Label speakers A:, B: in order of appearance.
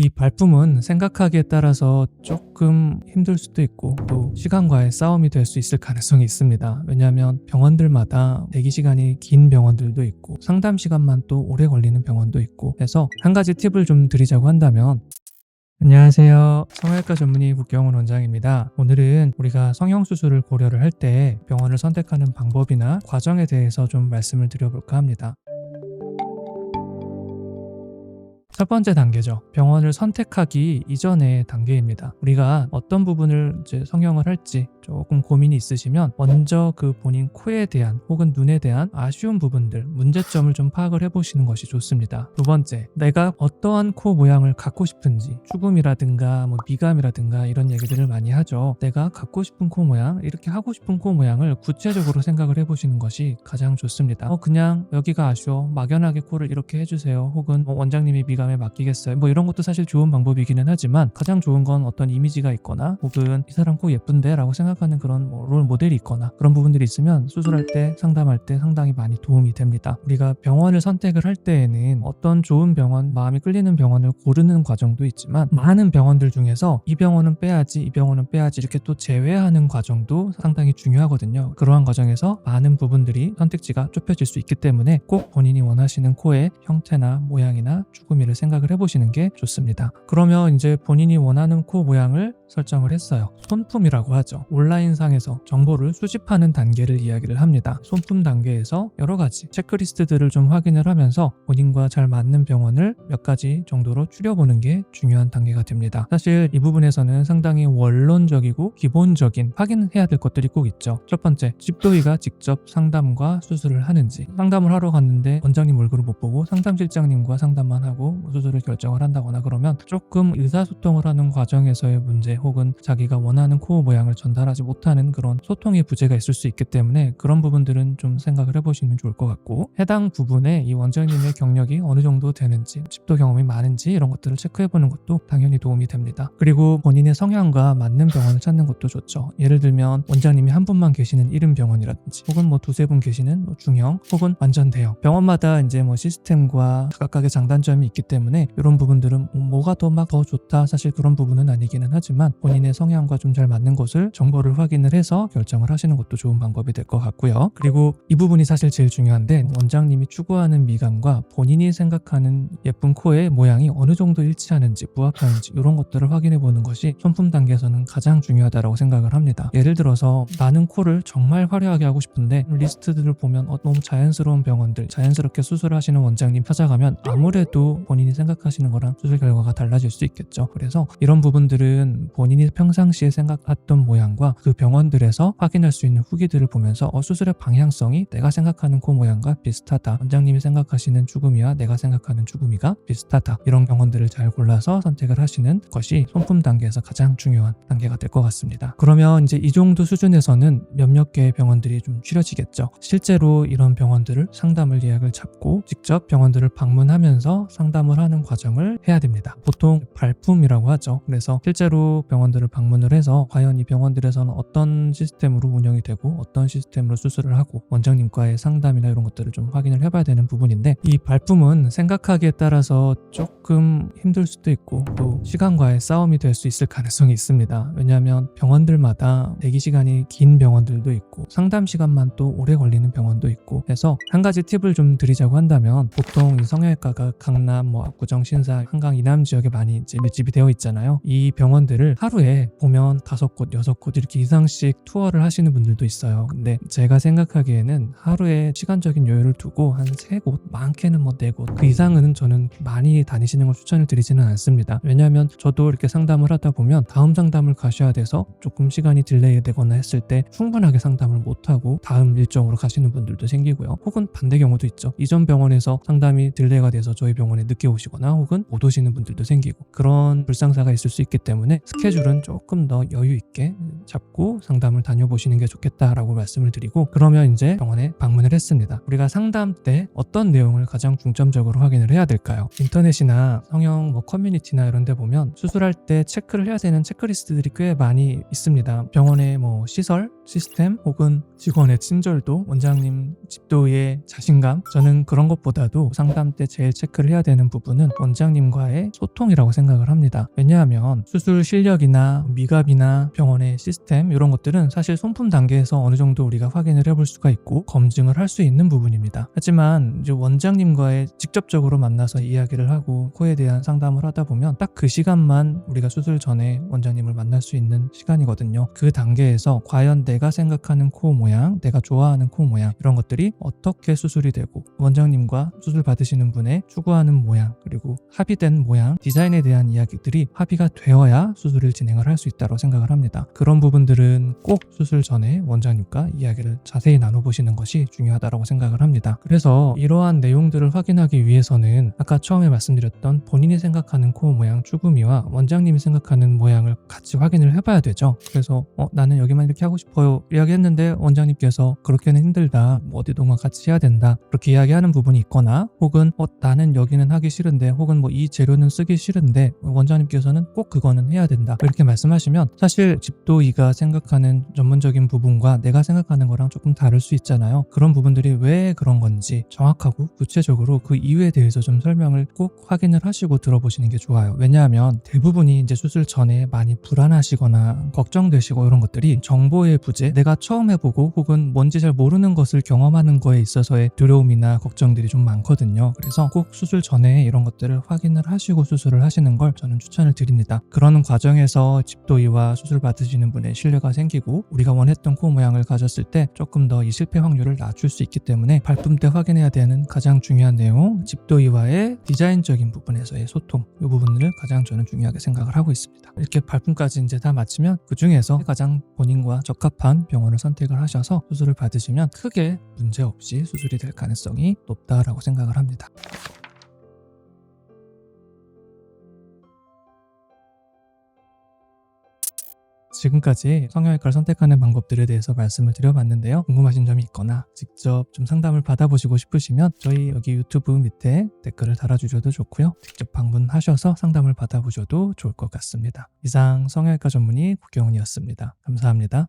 A: 이 발품은 생각하기에 따라서 조금 힘들 수도 있고 또 시간과의 싸움이 될 수 있을 가능성이 있습니다. 왜냐하면 병원들마다 대기 시간이 긴 병원들도 있고 상담 시간만 또 오래 걸리는 병원도 있고 해서 한 가지 팁을 좀 드리자고 한다면 안녕하세요. 성형외과 전문의 국경훈 원장입니다. 오늘은 우리가 성형수술을 고려를 할 때 병원을 선택하는 방법이나 과정에 대해서 좀 말씀을 드려볼까 합니다. 첫 번째 단계죠. 병원을 선택하기 이전의 단계입니다. 우리가 어떤 부분을 이제 성형을 할지 조금 고민이 있으시면 먼저 그 본인 코에 대한 혹은 눈에 대한 아쉬운 부분들, 문제점을 좀 파악을 해보시는 것이 좋습니다. 두 번째, 내가 어떠한 코 모양을 갖고 싶은지, 추금이라든가 뭐 미감이라든가 이런 얘기들을 많이 하죠. 내가 갖고 싶은 코 모양, 이렇게 하고 싶은 코 모양을 구체적으로 생각을 해보시는 것이 가장 좋습니다. 어, 그냥 여기가 아쉬워. 막연하게 코를 이렇게 해주세요. 혹은 뭐 원장님이 미감에 맡기겠어요. 뭐 이런 것도 사실 좋은 방법이기는 하지만 가장 좋은 건 어떤 이미지가 있거나 혹은 이 사람 코 예쁜데 라고 생각 하는 그런 뭐 롤 모델이 있거나 그런 부분들이 있으면 수술할 때 상담할 때 상당히 많이 도움이 됩니다. 우리가 병원을 선택을 할 때에는 어떤 좋은 병원, 마음이 끌리는 병원을 고르는 과정도 있지만 많은 병원들 중에서 이 병원은 빼야지, 이 병원은 빼야지 이렇게 또 제외하는 과정도 상당히 중요하거든요. 그러한 과정에서 많은 부분들이 선택지가 좁혀질 수 있기 때문에 꼭 본인이 원하시는 코의 형태나 모양이나 주구미를 생각을 해보시는 게 좋습니다. 그러면 이제 본인이 원하는 코 모양을 설정을 했어요. 손품이라고 하죠. 온라인상에서 정보를 수집하는 단계를 이야기를 합니다. 손품 단계에서 여러 가지 체크리스트들을 좀 확인을 하면서 본인과 잘 맞는 병원을 몇 가지 정도로 추려보는 게 중요한 단계가 됩니다. 사실 이 부분에서는 상당히 원론적이고 기본적인 확인해야 될 것들이 꼭 있죠. 첫 번째, 집도의가 직접 상담과 수술을 하는지 상담을 하러 갔는데 원장님 얼굴을 못 보고 상담실장님과 상담만 하고 수술을 결정을 한다거나 그러면 조금 의사소통을 하는 과정에서의 문제 혹은 자기가 원하는 코 모양을 전달하지 못하는 그런 소통의 부재가 있을 수 있기 때문에 그런 부분들은 좀 생각을 해보시면 좋을 것 같고 해당 부분에 이 원장님의 경력이 어느 정도 되는지 집도 경험이 많은지 이런 것들을 체크해보는 것도 당연히 도움이 됩니다. 그리고 본인의 성향과 맞는 병원을 찾는 것도 좋죠. 예를 들면 원장님이 한 분만 계시는 이름 병원이라든지 혹은 뭐 두세 분 계시는 뭐 중형 혹은 완전 대형 병원마다 이제 뭐 시스템과 각각의 장단점이 있기 때문에 이런 부분들은 뭐 뭐가 더막더 좋다 사실 그런 부분은 아니기는 하지만 본인의 성향과 좀 잘 맞는 곳을 정보 를 확인을 해서 결정을 하시는 것도 좋은 방법이 될 것 같고요. 그리고 이 부분이 사실 제일 중요한데 원장님이 추구하는 미감과 본인이 생각하는 예쁜 코의 모양이 어느 정도 일치하는지 부합하는지 이런 것들을 확인해 보는 것이 손품 단계에서는 가장 중요하다고 생각을 합니다. 예를 들어서 나는 코를 정말 화려하게 하고 싶은데 리스트들을 보면 어, 너무 자연스러운 병원들 자연스럽게 수술하시는 원장님 찾아가면 아무래도 본인이 생각하시는 거랑 수술 결과가 달라질 수 있겠죠. 그래서 이런 부분들은 본인이 평상시에 생각했던 모양과 그 병원들에서 확인할 수 있는 후기들을 보면서 어, 수술의 방향성이 내가 생각하는 코 모양과 비슷하다. 원장님이 생각하시는 죽음이와 내가 생각하는 죽음이가 비슷하다. 이런 병원들을 잘 골라서 선택을 하시는 것이 손품 단계에서 가장 중요한 단계가 될 것 같습니다. 그러면 이제 이 정도 수준에서는 몇몇 개의 병원들이 좀 추려지겠죠. 실제로 이런 병원들을 상담을 예약을 잡고 직접 병원들을 방문하면서 상담을 하는 과정을 해야 됩니다. 보통 발품이라고 하죠. 그래서 실제로 병원들을 방문을 해서 과연 이 병원들에서 는 어떤 시스템으로 운영이 되고 어떤 시스템으로 수술을 하고 원장님과의 상담이나 이런 것들을 좀 확인을 해봐야 되는 부분인데 이 발품은 생각하기에 따라서 조금 힘들 수도 있고 또 시간과의 싸움이 될 수 있을 가능성이 있습니다. 왜냐하면 병원들마다 대기 시간이 긴 병원들도 있고 상담 시간만 또 오래 걸리는 병원도 있고 해서 한 가지 팁을 좀 드리자고 한다면 보통 이 성형외과가 강남, 뭐 압구정, 신사, 한강 이남 지역에 많이 이제 밀집이 되어 있잖아요. 이 병원들을 하루에 보면 다섯 곳, 여섯 곳 이렇게 이상씩 투어를 하시는 분들도 있어요. 근데 제가 생각하기에는 하루에 시간적인 여유를 두고 한 세 곳, 많게는 뭐 네 곳, 그 이상은 저는 많이 다니시는 걸 추천을 드리지는 않습니다. 왜냐하면 저도 이렇게 상담을 하다 보면 다음 상담을 가셔야 돼서 조금 시간이 딜레이 되거나 했을 때 충분하게 상담을 못하고 다음 일정으로 가시는 분들도 생기고요. 혹은 반대 경우도 있죠. 이전 병원에서 상담이 딜레이가 돼서 저희 병원에 늦게 오시거나 혹은 못 오시는 분들도 생기고 그런 불상사가 있을 수 있기 때문에 스케줄은 조금 더 여유 있게 잡고 상담을 다녀보시는 게 좋겠다라고 말씀을 드리고 그러면 이제 병원에 방문을 했습니다. 우리가 상담 때 어떤 내용을 가장 중점적으로 확인을 해야 될까요? 인터넷이나 성형 뭐 커뮤니티나 이런 데 보면 수술할 때 체크를 해야 되는 체크리스트들이 꽤 많이 있습니다. 병원의 뭐 시설, 시스템 혹은 직원의 친절도, 원장님 집도의 자신감 저는 그런 것보다도 상담 때 제일 체크를 해야 되는 부분은 원장님과의 소통이라고 생각을 합니다. 왜냐하면 수술 실력이나 미갑이나 병원의 시스템 이런 것들은 사실 손품 단계에서 어느 정도 우리가 확인을 해볼 수가 있고 검증을 할 수 있는 부분입니다. 하지만 이제 원장님과의 직접적으로 만나서 이야기를 하고 코에 대한 상담을 하다 보면 딱 그 시간만 우리가 수술 전에 원장님을 만날 수 있는 시간이거든요. 그 단계에서 과연 내가 생각하는 코 모양, 내가 좋아하는 코 모양 이런 것들이 어떻게 수술이 되고 원장님과 수술 받으시는 분의 추구하는 모양 그리고 합의된 모양, 디자인에 대한 이야기들이 합의가 되어야 수술을 진행을 할 수 있다고 생각을 합니다. 그런 부분들은 꼭 수술 전에 원장님과 이야기를 자세히 나눠보시는 것이 중요하다고 생각을 합니다. 그래서 이러한 내용들을 확인하기 위해서는 아까 처음에 말씀드렸던 본인이 생각하는 코 모양 추구미와 원장님이 생각하는 모양을 같이 확인을 해봐야 되죠. 그래서 어, 나는 여기만 이렇게 하고 싶어요. 이야기했는데 원장님께서 그렇게는 힘들다. 뭐 어디 동안 같이 해야 된다. 그렇게 이야기하는 부분이 있거나 혹은 어, 나는 여기는 하기 싫은데 혹은 뭐 이 재료는 쓰기 싫은데 원장님께서는 꼭 그거는 해야 된다. 이렇게 말씀하시면 사실 집도이가 생각하는 전문적인 부분과 내가 생각하는 거랑 조금 다를 수 있잖아요. 그런 부분들이 왜 그런 건지 정확하고 구체적으로 그 이유에 대해서 좀 설명을 꼭 확인 을 하시고 들어보시는 게 좋아요. 왜냐하면 대부분이 이제 수술 전에 많이 불안하시거나 걱정되시고 이런 것들이 정보의 부재, 내가 처음 해보고 혹은 뭔지 잘 모르는 것을 경험하는 거에 있어서의 두려움이나 걱정들이 좀 많거든요. 그래서 꼭 수술 전에 이런 것들을 확인을 하시고 수술을 하시는 걸 저는 추천을 드립니다. 그러는 과정에서 집도이와 수술 받으시는 분의 신뢰가 생기고 우리가 원했던 코 모양을 가졌을 때 조금 더 이 실패 확률을 낮출 수 있기 때문에 발품 때 확인해야 되는 가장 중요한 내용 집도이와의 디자인적인 부분 에서의 소통 이 부분을 가장 저는 중요하게 생각을 하고 있습니다. 이렇게 발품까지 이제 다 마치면 그 중에서 가장 본인과 적합한 병원을 선택을 하셔서 수술을 받으시면 크게 문제 없이 수술이 될 가능성이 높다라고 생각을 합니다. 지금까지 성형외과를 선택하는 방법들에 대해서 말씀을 드려봤는데요. 궁금하신 점이 있거나 직접 좀 상담을 받아보시고 싶으시면 저희 여기 유튜브 밑에 댓글을 달아주셔도 좋고요. 직접 방문하셔서 상담을 받아보셔도 좋을 것 같습니다. 이상 성형외과 전문의 구경훈이었습니다. 감사합니다.